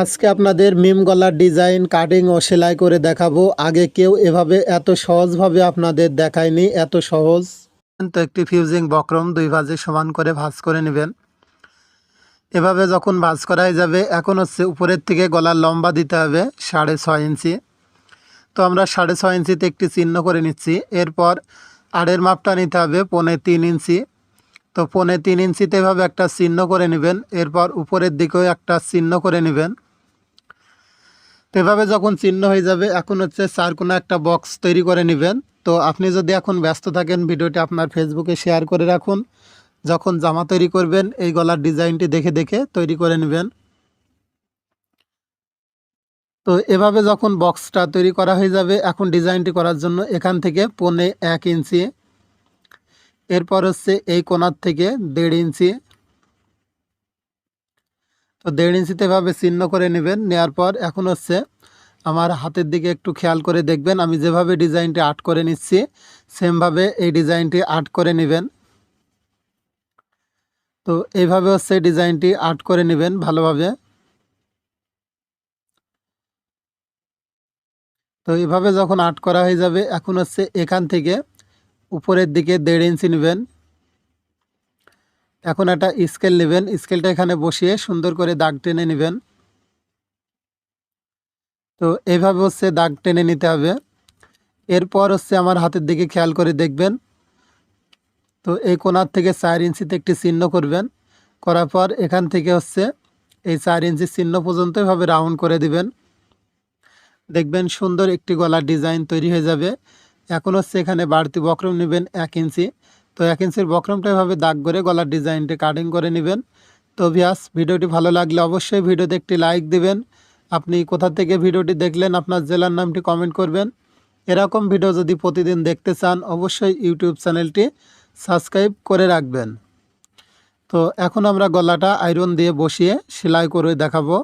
আজকে আপনাদের মিম গলার ডিজাইন, কাটিং ও সেলাই করে দেখাবো। আগে কেউ এভাবে এত সহজভাবে আপনাদের দেখায়নি, এত সহজ। তো একটি ফিউজিং বক্রম দুই ভাজে সমান করে ভাজ করে নেবেন। এভাবে যখন ভাঁজ করাই যাবে, এখন হচ্ছে উপরের থেকে গলার লম্বা দিতে হবে সাড়ে ছয় ইঞ্চি। তো আমরা সাড়ে ছয় ইঞ্চিতে একটি চিহ্ন করে নিচ্ছি। এরপর আড়ের মাপটা নিতে হবে পৌনে তিন ইঞ্চি। তো পৌনে তিন ইঞ্চিতে এভাবে একটা চিহ্ন করে নেবেন। এরপর উপরের দিকেও একটা চিহ্ন করে নেবেন। এভাবে যখন চিহ্ন হয়ে যাবে, এখন হচ্ছে চার কোনো একটা বক্স তৈরি করে নেবেন। তো আপনি যদি এখন ব্যস্ত থাকেন, ভিডিওটি আপনার ফেসবুকে শেয়ার করে রাখুন। যখন জামা তৈরি করবেন, এই গলার ডিজাইনটি দেখে দেখে তৈরি করে নেবেন। তো এভাবে যখন বক্সটা তৈরি করা হয়ে যাবে, এখন ডিজাইনটি করার জন্য এখান থেকে পৌনে এক ইঞ্চি, এরপর হচ্ছে এই কোনার থেকে দেড় ইঞ্চি তো দেড় ইঞ্চিতে এভাবে চিহ্ন করে নেবেন নেওয়ার পর এখন হচ্ছে আমার হাতের দিকে একটু খেয়াল করে দেখবেন, আমি যেভাবে ডিজাইনটি আর্ট করে নিচ্ছি, সেমভাবে এই ডিজাইনটি আর্ট করে নেবেন। তো এইভাবে হচ্ছে ডিজাইনটি আর্ট করে নেবেন ভালোভাবে। তো এভাবে যখন আর্ট করা হয়ে যাবে, এখন হচ্ছে এখান থেকে উপরের দিকে দেড় ইঞ্চি নেবেন। এখন একটা স্কেল নেবেন। স্কেলটা এখানে বসিয়ে সুন্দর করে দাগ টেনে নেবেন। তো এইভাবে হচ্ছে দাগ টেনে নিতে হবে। এরপর হচ্ছে আমার হাতের দিকে খেয়াল করে দেখবেন। তো এই কোনার থেকে চার ইঞ্চিতে একটি চিহ্ন করবেন। করার পর এখান থেকে হচ্ছে এই চার ইঞ্চি চিহ্ন পর্যন্ত এভাবে রাউন্ড করে দিবেন। দেখবেন সুন্দর একটি গলার ডিজাইন তৈরি হয়ে যাবে। এখন হচ্ছে এখানে বাড়তি বক্রম নেবেন এক ইঞ্চি। তো এক ইঞ্চির বক্রমটা এভাবে দাগ করে গলার ডিজাইনটি কাটিং করে নেবেন। তো ভিয়াস ভিডিওটি ভালো লাগলে অবশ্যই ভিডিওতে একটি লাইক দিবেন। আপনি কোথা থেকে ভিডিওটি দেখলেন, আপনার জেলার নামটি কমেন্ট করবেন। এরকম ভিডিও যদি প্রতিদিন দেখতে চান, অবশ্যই ইউটিউব চ্যানেলটি সাবস্ক্রাইব করে রাখবেন। তো এখন আমরা গলাটা আয়রন দিয়ে বসিয়ে সেলাই করে দেখাবো।